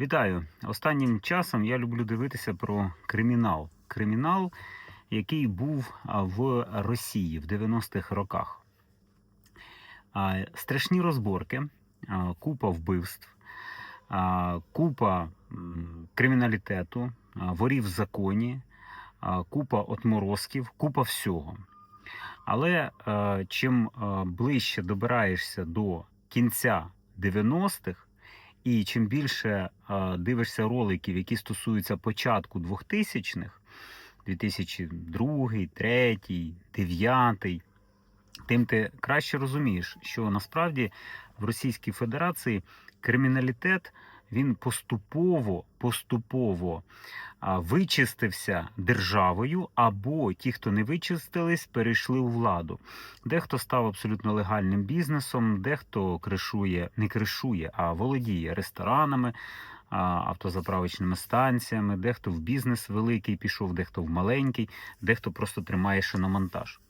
Вітаю! Останнім часом я люблю дивитися про кримінал. Кримінал, який був в Росії в 90-х роках. Страшні розборки, купа вбивств, купа криміналітету, ворів в законі, купа отморозків, купа всього. Але е, чим е, ближче добираєшся до кінця 90-х, і чим більше дивишся роликів, які стосуються початку 2000-х, 2002, 3, 9, тим ти краще розумієш, що насправді в Російській Федерації криміналітет він поступово поступово вичистився державою, або ті, хто не вичистились, перейшли у владу. Дехто став абсолютно легальним бізнесом, дехто кришує, не кришує, а володіє ресторанами, автозаправочними станціями, дехто в бізнес великий пішов, дехто в маленький, дехто просто тримає шиномонтаж.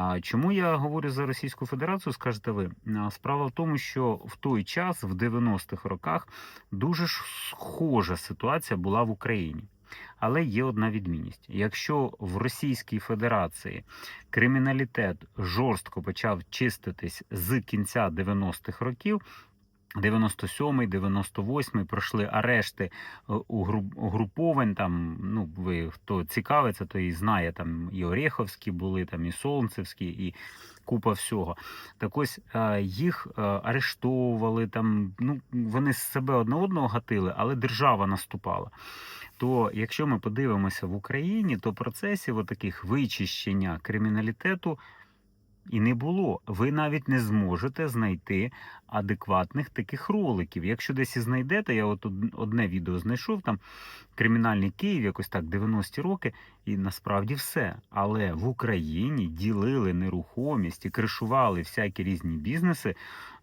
А чому я говорю за Російську Федерацію, скажете ви? Справа в тому, що в той час, в 90-х роках, дуже схожа ситуація була в Україні. Але є одна відмінність: якщо в Російській Федерації криміналітет жорстко почав чиститись з кінця 90-х років. 97-й, 98-й пройшли арешти е, угру- угруповань. Там, ну, ви хто цікавиться, то і знає, там і Ореховські були, там і Солнцевські, і купа всього. Так ось е, їх е, арештовували, там, ну, вони себе одне одного гатили, але держава наступала. То якщо ми подивимося в Україні, то процесів таких вичищення криміналітету і не було. Ви навіть не зможете знайти адекватних таких роликів. Якщо десь і знайдете, я от од- одне відео знайшов там кримінальний Київ, якось так 90-ті роки, і насправді все. Але в Україні ділили нерухомість і кришували всякі різні бізнеси.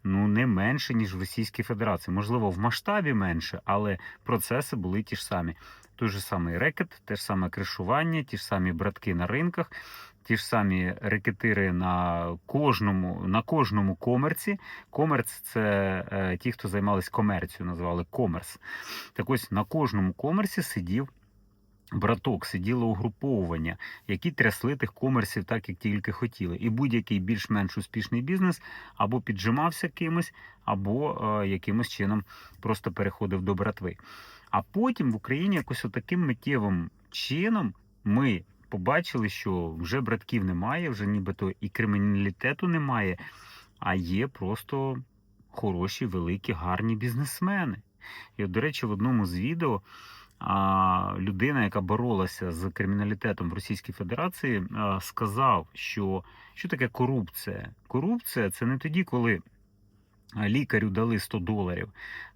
Ну не менше ніж в Російській Федерації. Можливо, в масштабі менше, але процеси були ті ж самі. Той же самий рекет, те ж саме кришування, ті ж самі братки на ринках, ті ж самі рекетири на кожному, на кожному комерці. Комерц це е, ті, хто займались комерцією, називали комерс. Так ось на кожному комерсі сидів. Браток сиділо угруповування, які трясли тих комерсів так, як тільки хотіли. І будь-який більш-менш успішний бізнес або піджимався кимось, або е, якимось чином просто переходив до братви. А потім в Україні якось отаким миттєвим чином ми побачили, що вже братків немає, вже нібито і криміналітету немає, а є просто хороші, великі, гарні бізнесмени. І, от, до речі, в одному з відео а, людина, яка боролася з криміналітетом в Російській Федерації, а, сказав, що що таке корупція? Корупція це не тоді, коли лікарю дали 100 доларів.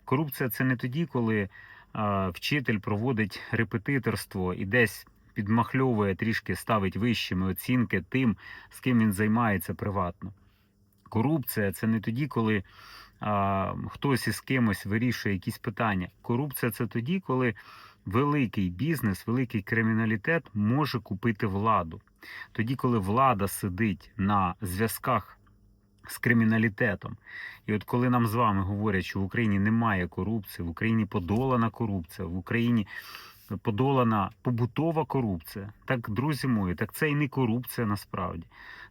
Корупція це не тоді, коли а, вчитель проводить репетиторство і десь підмахльовує трішки, ставить вищими оцінки тим, з ким він займається приватно. Корупція це не тоді, коли а, хтось із кимось вирішує якісь питання. Корупція це тоді, коли великий бізнес, великий криміналітет може купити владу. Тоді, коли влада сидить на зв'язках з криміналітетом. І от коли нам з вами говорять, що в Україні немає корупції, в Україні подолана корупція, в Україні подолана побутова корупція, так, друзі мої, так це і не корупція насправді.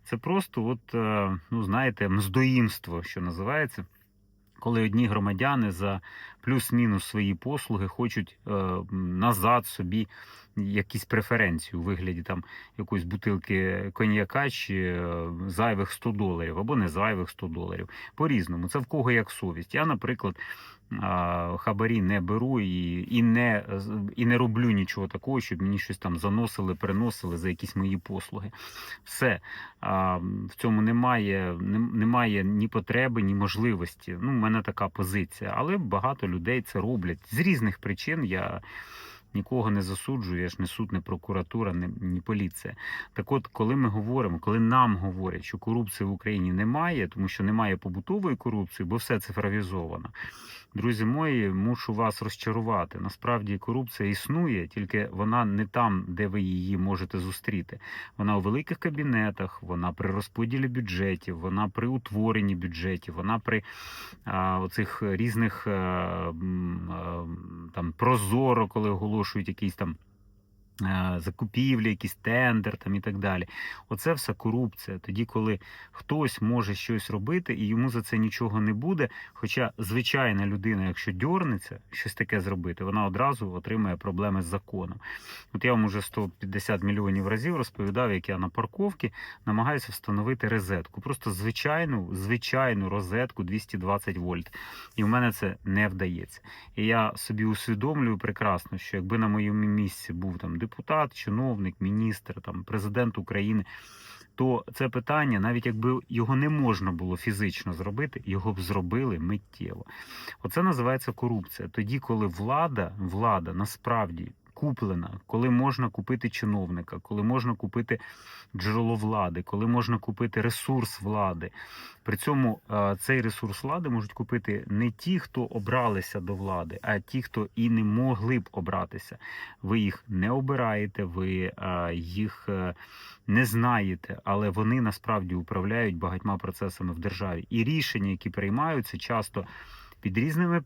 Це просто, от, е, ну знаєте, мздоїмство, що називається. Коли одні громадяни за плюс-мінус свої послуги хочуть е, назад собі якісь преференції у вигляді там якоїсь бутилки коньяка чи е, зайвих 100 доларів або не зайвих 100 доларів. По-різному. Це в кого як совість. Я, наприклад, хабарі не беру і, і, не, і не роблю нічого такого, щоб мені щось там заносили, приносили за якісь мої послуги. Все. А, в цьому немає, немає ні потреби, ні можливості. Ну, в мене така позиція. Але багато людей це роблять з різних причин. Я нікого не засуджую, я ж не суд, не прокуратура, не, ні поліція. Так от, коли ми говоримо, коли нам говорять, що корупції в Україні немає, тому що немає побутової корупції, бо все цифровізовано. Друзі мої, мушу вас розчарувати. Насправді корупція існує, тільки вона не там, де ви її можете зустріти. Вона у великих кабінетах, вона при розподілі бюджетів, вона при утворенні бюджетів, вона при а, оцих різних а, а, там прозоро, коли оголошують якісь там. Е, Закупівлі, якийсь тендер там і так далі. Оце все корупція. Тоді, коли хтось може щось робити і йому за це нічого не буде. Хоча звичайна людина, якщо дьорнеться щось таке зробити, вона одразу отримає проблеми з законом. От я вам уже 150 мільйонів разів розповідав, як я на парковці намагаюся встановити розетку. Просто звичайну, звичайну розетку 220 вольт. І в мене це не вдається. І я собі усвідомлюю прекрасно, що якби на моєму місці був там депутат, чиновник, міністр, там президент України. То це питання, навіть якби його не можна було фізично зробити, його б зробили миттєво. Оце називається корупція. Тоді, коли влада, влада насправді куплена, коли можна купити чиновника, коли можна купити джерело влади, коли можна купити ресурс влади. При цьому е, цей ресурс влади можуть купити не ті, хто обралися до влади, а ті, хто і не могли б обратися. Ви їх не обираєте, ви е, їх е, не знаєте, але вони насправді управляють багатьма процесами в державі. І рішення, які приймаються, часто під різними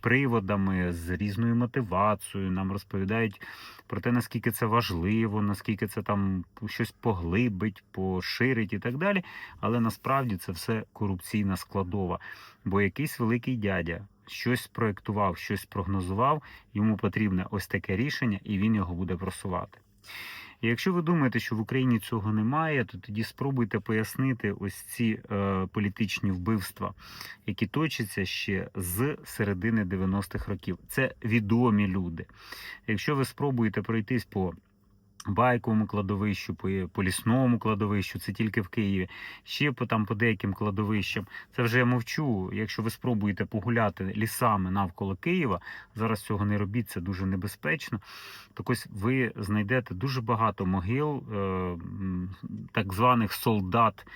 приводами, з різною мотивацією, нам розповідають про те, наскільки це важливо, наскільки це там щось поглибить, поширить і так далі. Але насправді це все корупційна складова. Бо якийсь великий дядя щось спроектував, щось прогнозував, йому потрібне ось таке рішення, і він його буде просувати. І якщо ви думаєте, що в Україні цього немає, то тоді спробуйте пояснити ось ці е, політичні вбивства, які точаться ще з середини 90-х років. Це відомі люди. Якщо ви спробуєте пройтись по байковому кладовищу, по, по лісному кладовищу, це тільки в Києві, ще по там по деяким кладовищам. Це вже я мовчу. Якщо ви спробуєте погуляти лісами навколо Києва, зараз цього не робіть, це дуже небезпечно. Так ось ви знайдете дуже багато могил е, так званих солдат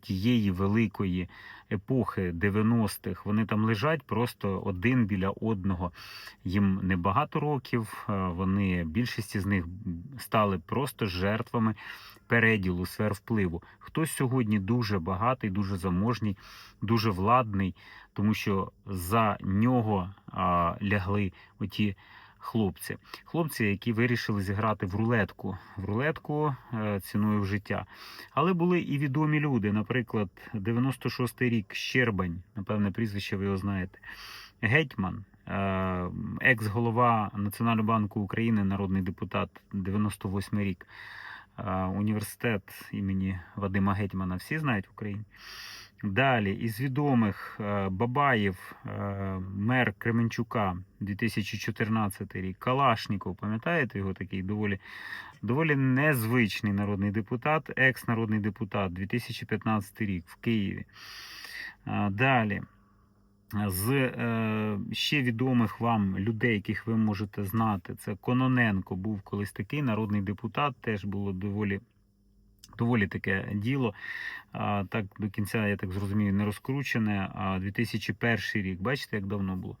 тієї великої епохи 90-х. Вони там лежать просто один біля одного. Їм небагато років. е, Вони більшість з них стали просто жертвами переділу сфер впливу. Хтось сьогодні дуже багатий, дуже заможній, дуже владний, тому що за нього а, лягли оті хлопці. Хлопці, які вирішили зіграти в рулетку, в рулетку е, ціною в життя. Але були і відомі люди. Наприклад, 96-й рік Щербань, напевне, прізвище ви його знаєте. Гетьман, екс-голова Національного банку України, народний депутат, 98 рік. Е, Університет імені Вадима Гетьмана всі знають в Україні. Далі, із відомих е, Бабаєв, е, мер Кременчука, 2014 рік, Калашніков, пам'ятаєте його такий доволі, доволі незвичний народний депутат, екс-народний депутат, 2015 рік в Києві. Е, Далі. З е, ще відомих вам людей, яких ви можете знати, це Кононенко був колись такий народний депутат, теж було доволі, доволі таке діло. Так до кінця, я так зрозумію, не розкручене. А 2001 рік, бачите, як давно було.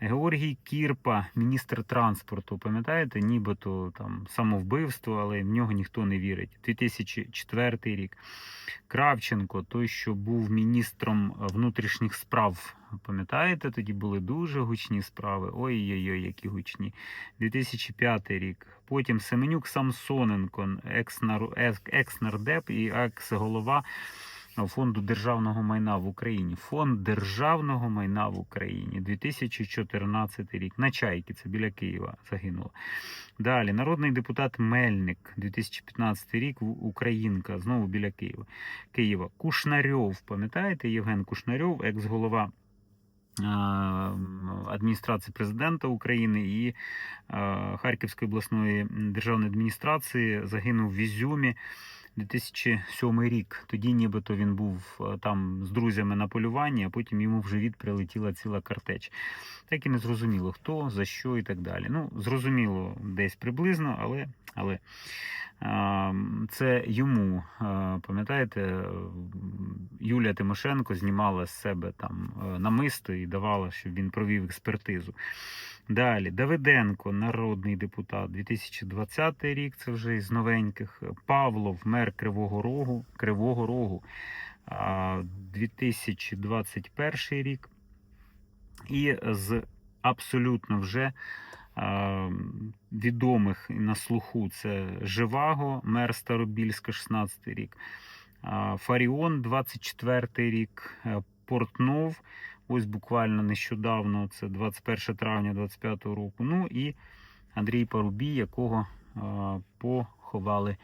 Георгій Кірпа, міністр транспорту, пам'ятаєте, нібито там самовбивство, але в нього ніхто не вірить. 2004 рік. Кравченко, той, що був міністром внутрішніх справ. Пам'ятаєте, тоді були дуже гучні справи. Ой-ой-ой, які гучні. 2005 рік. Потім Семенюк Самсоненко, екс-нар- екс- екс-нардеп і екс-голова фонду державного майна в Україні. Фонд державного майна в Україні. 2014 рік. На чайки, це біля Києва загинуло. Далі, народний депутат Мельник, 2015 рік, Українка, знову біля Києва. Києва. Кушнарьов, пам'ятаєте, Євген Кушнарьов, екс-голова адміністрації президента України і е, Харківської обласної державної адміністрації загинув в Ізюмі. 2007 рік. Тоді нібито він був е, там з друзями на полюванні, а потім йому в живіт прилетіла ціла картеч. Так і не зрозуміло, хто, за що і так далі. Ну, зрозуміло, десь приблизно, але, але це йому, пам'ятаєте, е, Юлія Тимошенко знімала з себе там е, намисто і давала, щоб він провів експертизу. Далі, Давиденко, народний депутат, 2020 рік, це вже із новеньких. Павлов, мер Кривого Рогу, Кривого Рогу, 2021 рік. І з абсолютно вже відомих на слуху це Живаго, мер Старобільська, 16 рік, е, Фаріон, 24 рік, е, Портнов. Ось буквально нещодавно, це 21 травня 25 року. Ну і Андрій Парубій, якого поховали,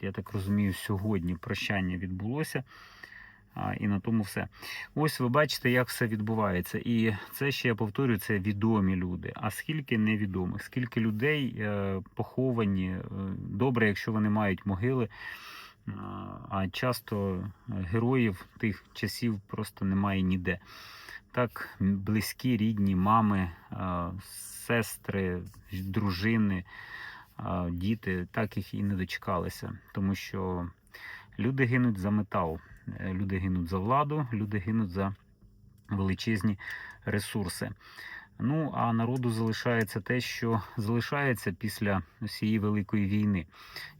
я так розумію, сьогодні прощання відбулося. І на тому все. Ось ви бачите, як все відбувається. І це ще я повторюю, це відомі люди. А скільки невідомих, скільки людей е, поховані. е, Добре, якщо вони мають могили. а, А часто е, героїв тих часів просто немає ніде. Так, близькі, рідні, мами, е, сестри, дружини, е, діти так їх і не дочекалися, тому що люди гинуть за метал. Е, Люди гинуть за владу, люди гинуть за величезні ресурси. Ну а народу залишається те, що залишається після цієї великої війни.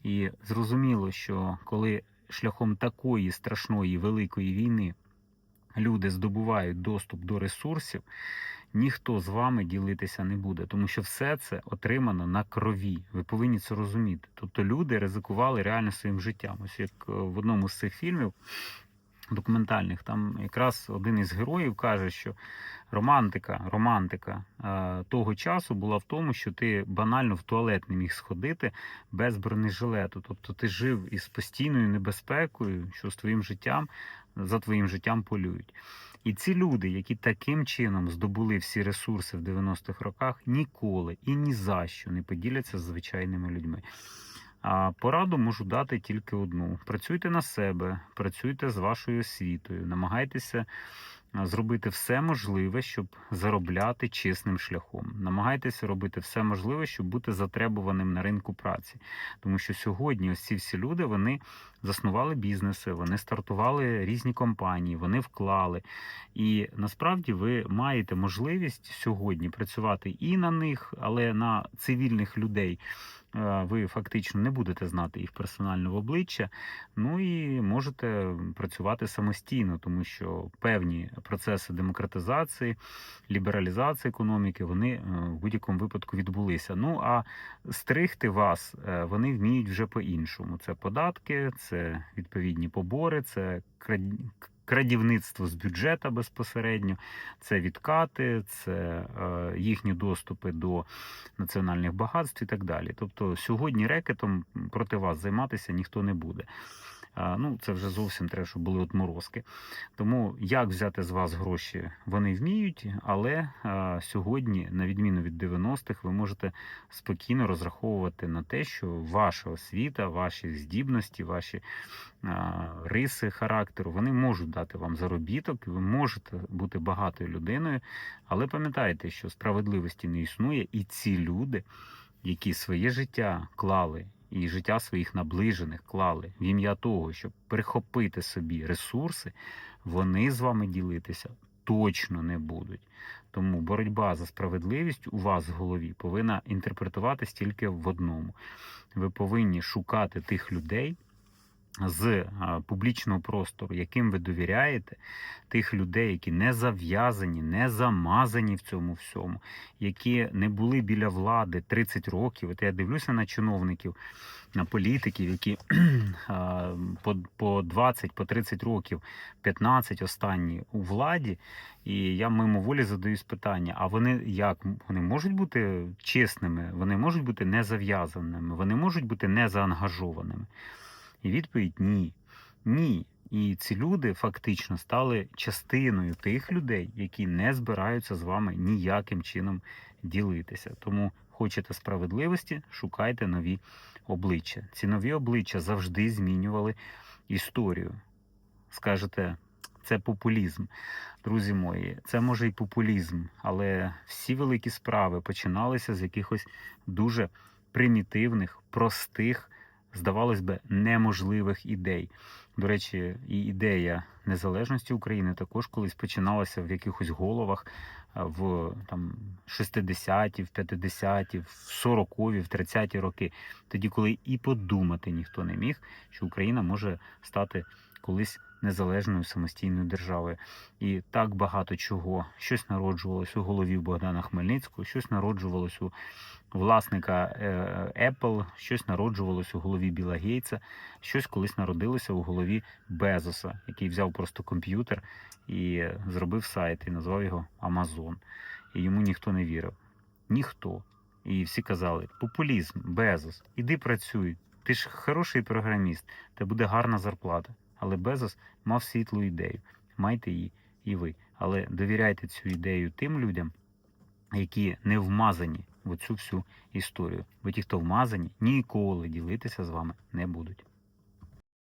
І зрозуміло, що коли шляхом такої страшної великої війни люди здобувають доступ до ресурсів, ніхто з вами ділитися не буде, тому що все це отримано на крові. Ви повинні це розуміти. Тобто люди ризикували реально своїм життям. Ось як е, в одному з цих фільмів документальних, там якраз один із героїв каже, що романтика, романтика е, того часу була в тому, що ти банально в туалет не міг сходити без бронежилету. Тобто ти жив із постійною небезпекою, що з твоїм життям за твоїм життям полюють. І ці люди, які таким чином здобули всі ресурси в 90-х роках, ніколи і ні за що не поділяться з звичайними людьми. А пораду можу дати тільки одну: працюйте на себе, працюйте з вашою освітою, намагайтеся зробити все можливе, щоб заробляти чесним шляхом. Намагайтеся робити все можливе, щоб бути затребуваним на ринку праці. Тому що сьогодні ось ці всі люди вони заснували бізнеси, вони стартували різні компанії, вони вклали. І насправді ви маєте можливість сьогодні працювати і на них, але на цивільних людей. Е, Ви фактично не будете знати їх персонально в обличчя, ну і можете працювати самостійно, тому що певні процеси демократизації, лібералізації економіки вони е, в будь-якому випадку відбулися. Ну а стригти вас е, вони вміють вже по-іншому. Це податки, це відповідні побори, це крадівництво з бюджета безпосередньо, це відкати, це е, їхні доступи до національних багатств і так далі. Тобто сьогодні рекетом проти вас займатися ніхто не буде. Ну, це вже зовсім треба, щоб були отморозки. Тому як взяти з вас гроші, вони вміють, але сьогодні, на відміну від 90-х, ви можете спокійно розраховувати на те, що ваша освіта, ваші здібності, ваші риси характеру, вони можуть дати вам заробіток, ви можете бути багатою людиною. Але пам'ятайте, що справедливості не існує, і ці люди, які своє життя клали і життя своїх наближених клали в ім'я того, щоб прихопити собі ресурси, вони з вами ділитися точно не будуть. Тому боротьба за справедливість у вас в голові повинна інтерпретуватись тільки в одному. Ви повинні шукати тих людей. З публічного простору, яким ви довіряєте, тих людей, які не зав'язані, не замазані в цьому всьому, які не були біля влади 30 років. От я дивлюся на чиновників, на політиків, які по, по 20, по 30 років, 15 останні у владі. І я мимоволі задаюсь питання: а вони як вони можуть бути чесними, вони можуть бути незав'язаними, вони можуть бути незаангажованими? І відповідь ні. Ні. І ці люди фактично стали частиною тих людей, які не збираються з вами ніяким чином ділитися. Тому хочете справедливості, шукайте нові обличчя. Ці нові обличчя завжди змінювали історію. Скажете, це популізм. Друзі мої, це може і популізм, але всі великі справи починалися з якихось дуже примітивних, простих здавалось би, неможливих ідей. До речі, і ідея незалежності України також колись починалася в якихось головах в там 60-ті, в 50-ті, в 40-ві, в 30-ті роки. Тоді, коли і подумати ніхто не міг, що Україна може стати колись незалежною самостійною державою. І так багато чого. Щось народжувалось у голові Богдана Хмельницького, щось народжувалось у власника е, Apple, щось народжувалось у голові Біла Гейтса, щось колись народилося у голові Безоса, який взяв просто комп'ютер і зробив сайт і назвав його Amazon. І йому ніхто не вірив. Ніхто. І всі казали: популізм, Безос, іди працюй. Ти ж хороший програміст, та буде гарна зарплата. Але Безос мав світлу ідею. Майте її і ви. Але довіряйте цю ідею тим людям, які не вмазані в цю всю історію. Бо ті, хто вмазані, ніколи ділитися з вами не будуть.